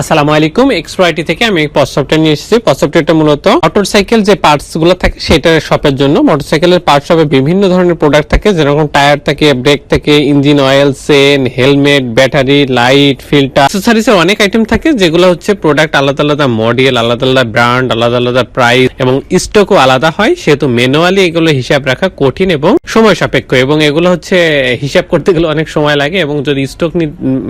আসসালামু আলাইকুম এক্সপ্রাইটি থেকে আমি পজ সফটওয়্যার নিয়ে এসেছি। পজ সফটওয়্যারটা মূলত মোটরসাইকেল যে পার্টসগুলো থাকে সেটার শপের জন্য। মোটরসাইকেলের পার্ট শপে বিভিন্ন ধরনের প্রোডাক্ট থাকে, যেরকম টায়ার থাকে ব্রেক থাকে engine oil chain helmet battery light filter accessories এর অনেক আইটেম থাকে, যেগুলো হচ্ছে প্রোডাক্ট আলাদা আলাদা মডেল আলাদা আলাদা ব্র্যান্ড আলাদা আলাদা প্রাইস এবং স্টকও আলাদা হয়। সেহেতু ম্যানুয়ালি এগুলো হিসাব রাখা কঠিন এবং সময় সাপেক্ষ এবং এগুলো হচ্ছে হিসাব করতে গেলে অনেক সময় লাগে এবং যদি স্টক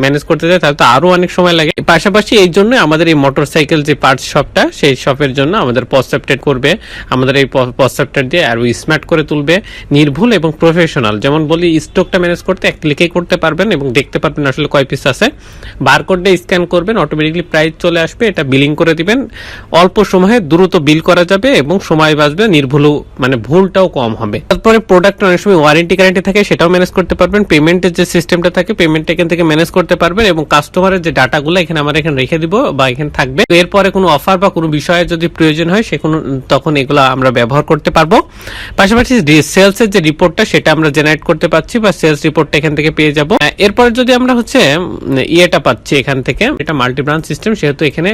ম্যানেজ করতে যায় তাহলে তো আরও অনেক সময় লাগে। পাশাপাশি এই জন্য আমাদের এই মোটরসাইকেল যে পার্টস শপটা সেই শপের জন্য আমাদের পসেপ্টেড করবে। আমাদের এই পসেপ্টেড দিয়ে আরও স্মার্ট করে তুলবে, নির্ভুল এবং প্রফেশনাল যেমন বলি স্টকটা ম্যানেজ করতে এক ক্লিকেই করতে পারবেন এবং দেখতে পারবেন আসলে কয় পিস আছে। বারকোডে স্ক্যান করবেন অটোমেটিকলি প্রাইস চলে আসবে, এটা বিলিং করে দিবেন। অল্প সময়ে দ্রুত বিল করা যাবে এবং সময় বাঁচবে, নির্ভুল মানে ভুলটাও কম হবে। তারপরে প্রোডাক্ট অনেক সময় ওয়ারেন্টি গ্যারান্টি থাকে, সেটাও ম্যানেজ করতে পারবেন। পেমেন্টের যে সিস্টেমটা থাকে পেমেন্ট এখান থেকে ম্যানেজ করতে পারবেন এবং কাস্টমারের যে ডাটাগুলো এখানে আমরা এখানে রেখে দিব বা এখানে থাকবে। এরপরে কোনো অফার বা কোনো বিষয়ে যদি প্রয়োজন হয়, সে কোনো তখন এগুলো আমরা ব্যবহার করতে পারব। পাশাপাশি সেলস এর যে রিপোর্টটা সেটা আমরা জেনারেট করতে পারছি বা সেলস রিপোর্টটা এখান থেকে পেয়ে যাব। এরপরে যদি আমরা হচ্ছে ইয়েটা পাচ্ছি এখান থেকে, এটা মাল্টি ব্রাঞ্চ সিস্টেম সেহেতু এখানে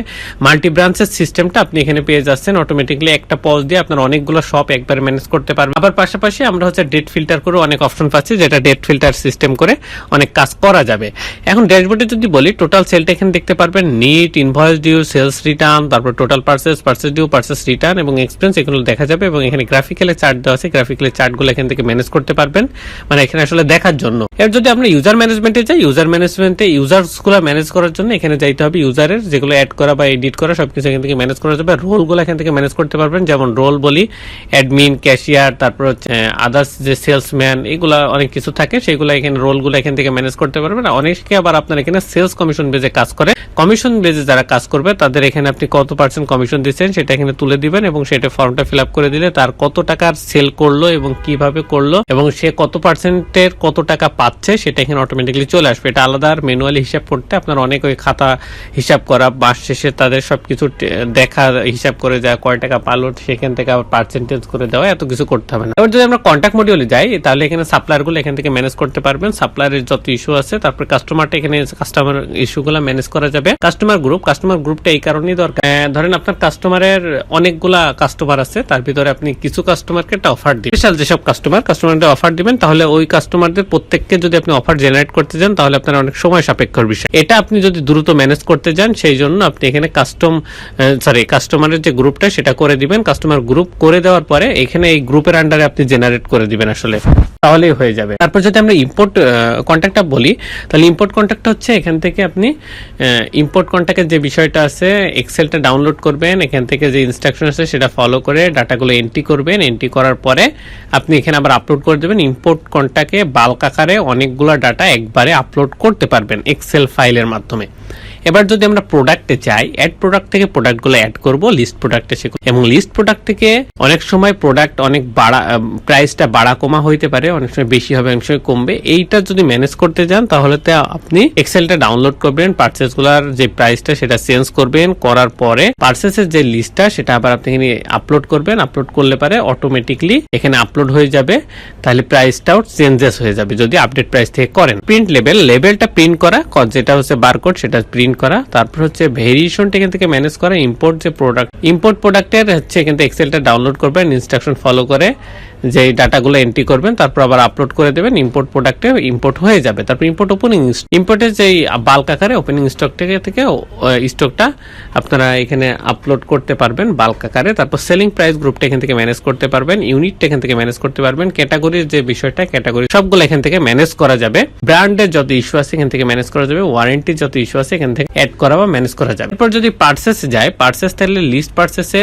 মাল্টি ব্রাঞ্চের সিস্টেমটা আপনি এখানে পেয়ে যাচ্ছেন। অটোমেটিকলি একটা পজ দিয়ে আপনার অনেকগুলো শপ একবার ম্যানেজ করতে পারবেন। আবার পাশাপাশি আমরা হচ্ছে ডেট ফিল্টার করে অনেক অপশন পাচ্ছি, যেটা ডেট ফিল্টার সিস্টেম করে অনেক কাজ করা যাবে। এখন ড্যাশবোর্ডে যদি বলি টোটাল সেলটা এখানে দেখতে পারবেন net invoice due sales return তারপর total purchase purchase due purchase return এবং এক্সপেন্স এগুলো দেখা যাবে এবং এখানে গ্রাফিক্যালি চার্ট দেওয়া আছে। গ্রাফিক্যালি চার্টগুলো এখান থেকে ম্যানেজ করতে পারবেন। মানে এখানে আসলে দেখার জন্য। এর যদি আমরা ইউজার ম্যানেজমেন্টে যাই ইউজার ম্যানেজমেন্টে ইউজার্সগুলো ম্যানেজ করার জন্য এখানে যাইতে হবে ইউজারের যেগুলো অ্যাড করা বা এডিট করা, সবকিছু এখান থেকে ম্যানেজ করা যাবে। রোলগুলো এখান থেকে ম্যানেজ করতে পারবেন। যেমন রোল বলি অ্যাডমিন ক্যাশিয়ার তারপর হচ্ছে আদার্স যে সেলসম্যান এগুলা অনেক কিছু থাকে। সেগুলো এখানে রোলগুলো এখান থেকে ম্যানেজ করতে পারবেন। অনেকে আবার আপনার এখানে সেলস কমিশন বেজে কাজ করে। কমিশন বেজে যারা কাজ করবে, তাদের এখানে আপনি কত পার্সেন্ট কমিশন দিচ্ছেন সেটা এখানে তুলে দিবেন এবং সেটা ফর্মটা ফিল করে দিলে তার কত টাকার সেল করল এবং কীভাবে করল এবং সে কত পার্সেন্টের কত টাকা পাচ্ছে সেটা এখানে অটোমেটিকলি চলে আসবে। এটা আলাদা আর ম্যানুয়ালি হিসাব করতে আপনার অনেক ওই খাতা হিসাব করা, মাস শেষে তাদের সবকিছু দেখা হিসাব করে যা কয় টাকা পালো সেখান থেকে আবার পার্সেন্টেজ করে দেওয়া, এত কিছু করতে হবে না। এবার যদি আমরা কন্ট্যাক্ট মডিউলে যাই, তাহলে এখানে সাপ্লায়ারগুলো এখান থেকে ম্যানেজ করতে পারবেন। সাপ্লায়ারের যত ইস্যু আছে, তারপর কাস্টমারটা এখানে কাস্টমার ইস্যুগুলো ম্যানেজ করা যাবে। কাস্টমার গ্রুপ কাস্টমার গ্রুপটা এই কারণেই দরকার। ধরেন আপনার কাস্টমারের অনেকগুলা কাস্টমার আছে, তার ভিতরে আপনি কিছু কাস্টমারকে একটা অফার দিবেন। স্পেশাল যেসব কাস্টমার কাস্টমারদের অফার দিবেন, তাহলে ওই কাস্টমারদের প্রত্যেককে যদি আপনি অফার জেনারেট করতে যান তাহলে আপনার অনেক সময় সাপেক্ষর বিষয়। এটা আপনি যদি দ্রুত ম্যানেজ করতে যান সেই জন্য আপনি এখানে কাস্টম সরি কাস্টমারের যে গ্রুপটা সেটা করে দিবেন। কাস্টমার গ্রুপ করে দেওয়ার পরে এখানে এই গ্রুপের আন্ডারে আপনি জেনারেট করে দিবেন আসলে। তাহলেই হয়ে যাবে। তারপর যদি আমরা ইম্পোর্ট কন্ট্যাক্টটা বলি, তাহলে ইম্পোর্ট কন্ট্যাক্টটা হচ্ছে এখান থেকে আপনি ইম্পোর্ট কন্ট্যাক্টের যে বিষয়টা আছে এক্সেলটা ডাউনলোড করবেন, এখান থেকে যে ইনস্ট্রাকশন আছে সেটা ফলো করে ডাটাগুলো এন্ট্রি করবেন এন্ট্রি করার পরে আপনি এখানে আবার আপলোড করে দেবেন। ইম্পোর্ট কন্ট্যাক্টে বাল্ক আকারে অনেকগুলো ডাটা একবারে আপলোড করতে পারবেন এক্সেল ফাইলের মাধ্যমে। এবার যদি আমরা প্রোডাক্টে চাই অ্যাড প্রোডাক্ট থেকে প্রোডাক্টগুলো অ্যাড করব লিস্ট প্রোডাক্টে সেগুলো। এবং লিস্ট প্রোডাক্ট থেকে অনেক সময় প্রোডাক্ট অনেক বাড়া প্রাইসটা বাড়া কমা হইতে পারে, অনেক সময় বেশি হবে, অনেক সময় কমবে। এইটা যদি ম্যানেজ করতে যান, তাহলে তো আপনি এক্সেলটা ডাউনলোড করবেন পার্সেসগুলার যে প্রাইসটা সেটা চেঞ্জ করবেন, করার পরে পার্সেসের যে লিস্টটা সেটা আবার আপনি এখানে আপলোড করবেন। আপলোড করলে পারে অটোমেটিকলি এখানে আপলোড হয়ে যাবে, তাহলে প্রাইসটাও চেঞ্জেস হয়ে যাবে, যদি আপডেট প্রাইস থেকে করেন। প্রিন্ট লেভেল লেভেলটা প্রিন্ট করা যেটা হচ্ছে বারকোড সেটা প্রিন্ট করা, তারপর হচ্ছে ভেরিয়েশনটা এখান থেকে ম্যানেজ করা ইম্পোর্ট যে প্রোডাক্ট ইম্পোর্ট প্রোডাক্টের হচ্ছে এখান থেকে এক্সেলটা ডাউনলোড করবেন ইনস্ট্রাকশন ফলো করে। যে ডাটাগুলো এন্ট্রি করবেন, তারপর আবার আপলোড করে দেবেন ইম্পোর্ট প্রোডাক্টে ইম্পোর্ট হয়ে যাবে। তারপর ইম্পোর্ট ওপেনিং ইম্পোর্টের যে বাল্ক আকারে ওপেনিং স্টক থেকে থেকে স্টকটা আপনারা এখানে আপলোড করতে পারবেন বাল্ক আকারে। তারপর সেলিং প্রাইস গ্রুপটা এখান থেকে ম্যানেজ করতে পারবেন ইউনিটটা এখান থেকে ম্যানেজ করতে পারবেন। ক্যাটাগরির যে বিষয়টা ক্যাটাগরি সবগুলো এখান থেকে ম্যানেজ করা যাবে। ব্র্যান্ডের যত ইস্যু আছে এখান থেকে ম্যানেজ করা যাবে। ওয়ারেন্টি যত ইস্যু আছে এখান থেকে অ্যাড করা বা ম্যানেজ করা যাবে। এরপর যদি পার্সেস যায় পার্সেস তাহলে লিস্ট পার্সেসে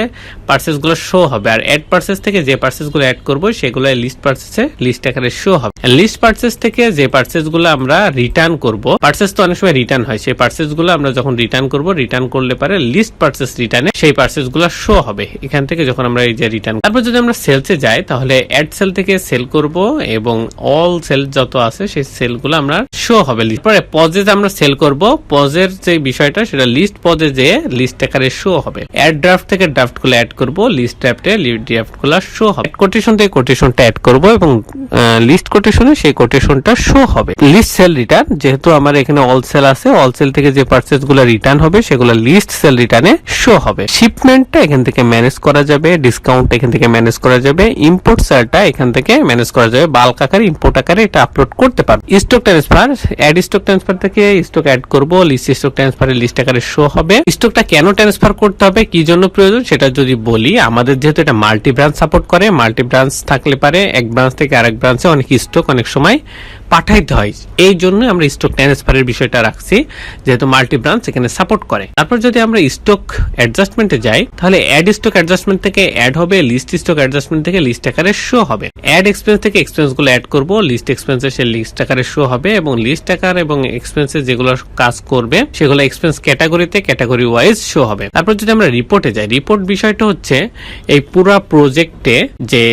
পার্সেসগুলো শো হবে। আর অ্যাড পার্সেস থেকে যে পার্সেসগুলো অ্যাড করব সেগুলো লিস্ট পার্সেসে লিস্ট আকারে শো হবে। লিস্ট পার্সেস থেকে যে পার্সেসগুলো আমরা রিটার্ন করব পার্সেস তো অনেক সময় রিটার্ন হয়, সেই পার্সেসগুলো আমরা যখন রিটার্ন করব রিটার্ন করলে পারে লিস্ট পার্সেস রিটার্নে সেই পার্সেসগুলো শো হবে, এখান থেকে যখন আমরা এই যে রিটার্ন তারপর যদি আমরা সেলসে যাই, তাহলে অ্যাড সেল থেকে সেল করব এবং অল সেল যত আছে, সেই সেলগুলো আমরা শো হবে। পরে পজে আমরা সেল করব পজের যে বিষয়টা, সেটা লিস্ট পজে যে লিস্ট আকারে শো হবে। অ্যাড ড্রাফট থেকে ড্রাফটগুলো অ্যাড করব লিস্ট ড্রাফটে লিস্ট ড্রাফটগুলো শো হবে। কোটেশন থেকে কোটেশনটা অ্যাড করব এবং লিস্ট কোটেশনে সেই কোটেশনটা শো হবে। লিস্ট সেল রিটার্ন যেহেতু আমার এখানে অল সেল আছে অল সেল থেকে যে পার্সেসগুলো রিটার্ন হবে, সেগুলো লিস্ট সেল রিটার্নে শো হবে। শিপমেন্টটা এখান থেকে ম্যানেজ করা যাবে ডিসকাউন্ট এখান থেকে ম্যানেজ করা যাবে ইম্পোর্ট সেলটা এখান থেকে ম্যানেজ করা যাবে বাল্ক আকারে ইম্পোর্ট আকারে এটা আপলোড করতে পারবে। Stock transfer add stock transfer থেকে স্টক অ্যাড করব লিস্ট স্টক ট্রান্সফারের লিস্ট আকারে শো হবে। স্টকটা কেন ট্রান্সফার করতে হবে, কি জন্য প্রয়োজন, সেটা যদি বলি, আমাদের যেহেতু এটা মাল্টি ব্রাঞ্চ সাপোর্ট করে মাল্টি ব্রাঞ্চ থাকলে পারে এক ব্রাঞ্চ থেকে আরেক ব্রাঞ্চে অনেক স্টক অনেক সময় পাঠাইতে হয়। এই জন্য আমরা স্টক ট্রান্সফারের বিষয়টা রাখছি, যেহেতু মাল্টি ব্রাঞ্চ এখানে সাপোর্ট করে। তারপর যদি আমরা স্টক অ্যাডজাস্টমেন্টে যাই, তাহলে অ্যাড স্টক অ্যাডজাস্টমেন্ট থেকে অ্যাড হবে লিস্ট স্টক অ্যাডজাস্টমেন্ট থেকে লিস্ট আকারে শো হবে। অ্যাড এক্সপেন্স থেকে এক্সপেন্সগুলো অ্যাড করব লিস্ট এক্সপেন্সে সে লিস্ট আকারে শো হবে এবং লিস্ট আকার এবং এক্সপেন্সে যেগুলো কাজ করবে, সেগুলো এক্সপেন্স ক্যাটাগরিতে ক্যাটাগরি ওয়াইজ শো হবে। তারপর যদি আমরা রিপোর্টে যাই রিপোর্ট বিষয়টা হচ্ছে এই পুরো প্রজেক্টে যে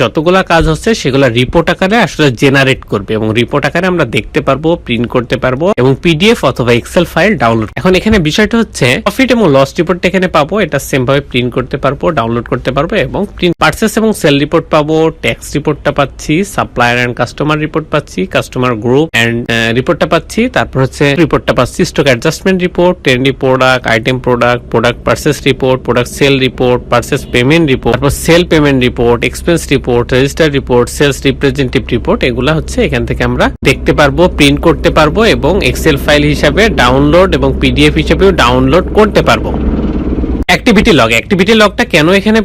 যতগুলা কাজ হচ্ছে, সেগুলা রিপোর্ট আকারে আসলে জেনারেট করবে এবং রিপোর্ট আকারে আমরা দেখতে পারব প্রিন্ট করতে পারব এবং পিডিএফ অথবা এক্সেল ফাইল ডাউনলোড এখন এখানে বিষয়টা হচ্ছে প্রফিট এবং লস রিপোর্ট এখানে পাবো, এটা সেম ভাবে প্রিন্ট করতে পারব ডাউনলোড করতে পারব এবং প্রিন্ট পার্সেস এবং সেল রিপোর্ট পাবো ট্যাক্স রিপোর্টটা পাচ্ছি সাপ্লায়ার এন্ড কাস্টমার রিপোর্ট পাচ্ছি কাস্টমার গ্রুপ এন্ড রিপোর্টটা পাচ্ছি, তারপর হচ্ছে রিপোর্টটা পাচ্ছি stock adjustment report trendy product item product product purchase report product sale report purchase payment report তারপর sale payment report expense report register report sales representative report এগুলো হচ্ছে এখান থেকে আমরা দেখতে পারব প্রিন্ট করতে পারব এবং এক্সেল ফাইল হিসাবে ডাউনলোড এবং পিডিএফ হিসাবেও ডাউনলোড করতে পারব। অ্যাক্টিভিটি লগ অ্যাক্টিভিটি লগটা কেন এখানে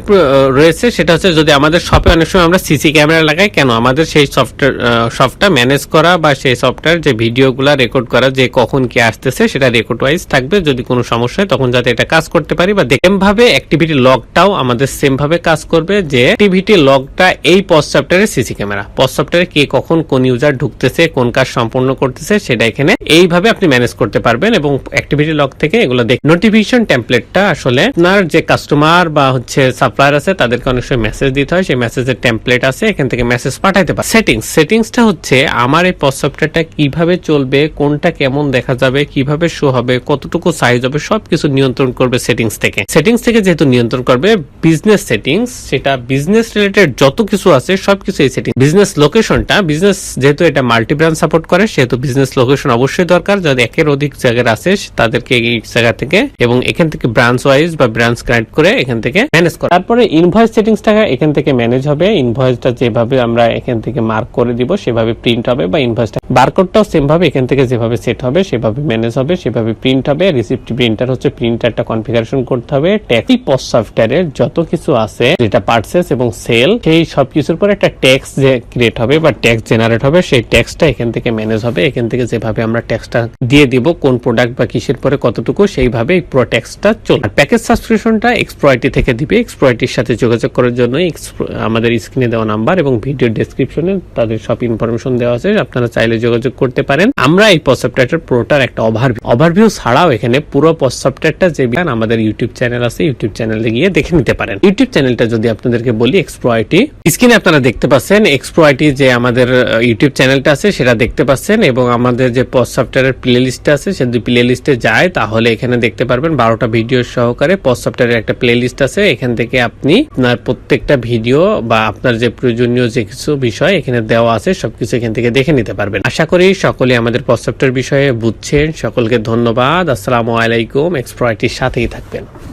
রয়েছে সেটা হচ্ছে যদি আমাদের শপে অনেক সময় আমরা সিসি ক্যামেরা লাগাই, কেন আমাদের সেই সফটওয়্যার সফটটা ম্যানেজ করা বা সেই সফটওয়্যার যে ভিডিওগুলো রেকর্ড করা, যে কখন কি আসতেছে, সেটা রেকর্ড ওয়াইজ থাকবে। যদি কোনো সমস্যা হয়, তখন যাতে এটা কাজ করতে পারি বা সেম ভাবে অ্যাক্টিভিটি লগটাও আমাদের সেম ভাবে কাজ করবে যে অ্যাক্টিভিটি লগটা এই পজ সফটওয়্যারের সিসি ক্যামেরা পজ সফটওয়্যারে কে কখন কোন ইউজার ঢুকতেছে, কোন কাজ সম্পন্ন করতেছে, সেটা এখানে এইভাবে আপনি ম্যানেজ করতে পারবেন এবং অ্যাক্টিভিটি লগ থেকে এগুলো দেখ। নোটিফিকেশন টেমপ্লেটটা আসলে আপনার যে কাস্টমার বা হচ্ছে সাপ্লায়ার আছে, তাদেরকে অনেক সময় মেসেজ দিতে হয়। সেই মেসেজের টেমপ্লেট আছে, এখান থেকে মেসেজ পাঠাইতে পারে। সেটিংস সেটিংসটা হচ্ছে আমার এই পজ সফটওয়্যারটা কীভাবে চলবে, কোনটা কেমন দেখা যাবে, কীভাবে শো হবে, কতটুকু সাইজ হবে, সবকিছু নিয়ন্ত্রণ করবে সেটিংস থেকে। সেটিংস থেকে যেহেতু নিয়ন্ত্রণ করবে বিজনেস সেটিংস সেটা বিজনেস রিলেটেড যত কিছু আছে, সবকিছু এই সেটিং বিজনেস লোকেশনটা বিজনেস যেহেতু এটা মাল্টি ব্রাঞ্চ সাপোর্ট করে, সেহেতু বিজনেস লোকেশন অবশ্যই দরকার। যদি একের অধিক জায়গার আছে, তাদেরকে এই জায়গা থেকে এবং এখান থেকে ব্রাঞ্চ ওয়াইজ বা ব্রাঞ্চ কানেক্ট করে এখান থেকে ম্যানেজ করে। তারপরে ইনভয়েস সেটিংসটা এখান থেকে ম্যানেজ হবে। ইনভয়েসটা যেভাবে আমরা এখান থেকে মার্ক করে দিব, সেভাবে প্রিন্ট হবে বা ইনভয়েসটা বারকোডটাও সেম ভাবে এখান থেকে যেভাবে সেট হবে, সেভাবে ম্যানেজ হবে, সেভাবে প্রিন্ট হবে। রিসিপ্ট প্রিন্টার হচ্ছে প্রিন্টারটা কনফিগারেশন করতে হবে। ট্যাক্সি পোস্ট সফটওয়্যারের যত কিছু আছে, যেটা পার্সেস এবং সেল সেই সবকিছুর পর একটা ট্যাক্স যে ক্রিয়েট হবে বা ট্যাক্স জেনারেট হবে, সেই ট্যাক্সটা এখান থেকে ম্যানেজ হবে। এখান থেকে যেভাবে আমরা ট্যাক্সটা দিয়ে দিব, কোন প্রোডাক্ট বা কিসের পরে কতটুকু সেইভাবে এই পুরো ট্যাক্সটা চলবে। প্যাকেজ সাবস্ক্রিপশনটা এক্সপ্রয়টি থেকে দিবে। এক্সপ্রয়টির সাথে যোগাযোগ করার জন্য আমাদের স্ক্রিনে দেওয়া নাম্বার এবং ভিডিও ডেসক্রিপশনে তাদের সব ইনফরমেশন দেওয়া আছে। আপনারা চাইলে যোগাযোগ করতে পারেন। আমরা এই পজ সফটওয়্যারটার পুরোটার একটা ওভারভিউ ওভারভিউ ছাড়াও এখানে পুরো পজ সফটওয়্যারটা যে বিধান আমাদের ইউটিউব চ্যানেল আছে ইউটিউব চ্যানেলে গিয়ে দেখে নিতে পারেন। ইউটিউব চ্যানেলটা যদি আপনাদেরকে বলি এক্সপ্রয়টি স্ক্রিনে আপনারা দেখতে পাচ্ছেন এক্সপ্রয়টি যে আমাদের ইউটিউব চ্যানেলটা আছে, সেটা দেখতে পাচ্ছেন এবং আমাদের যে পজ সফটওয়্যারের প্লে লিস্ট আছে, সে প্লে লিস্টে যায়। তাহলে এখানে দেখতে পারবেন বারোটা ভিডিও সহকারে পজ সফটওয়্যারের একটা প্লে লিস্ট আছে, এখান থেকে আপনি আপনার প্রত্যেকটা ভিডিও বা আপনার যে প্রয়োজনীয় যে কিছু বিষয় এখানে দেওয়া আছে, সবকিছু এখান থেকে দেখে নিতে পারবেন। আশা করি সকলে আমাদের পজ সফটওয়্যার বিষয়ে বুঝছেন। সকলকে ধন্যবাদ। আসসালামু আলাইকুম। এক্সপ্রয়টির সাথেই থাকবেন।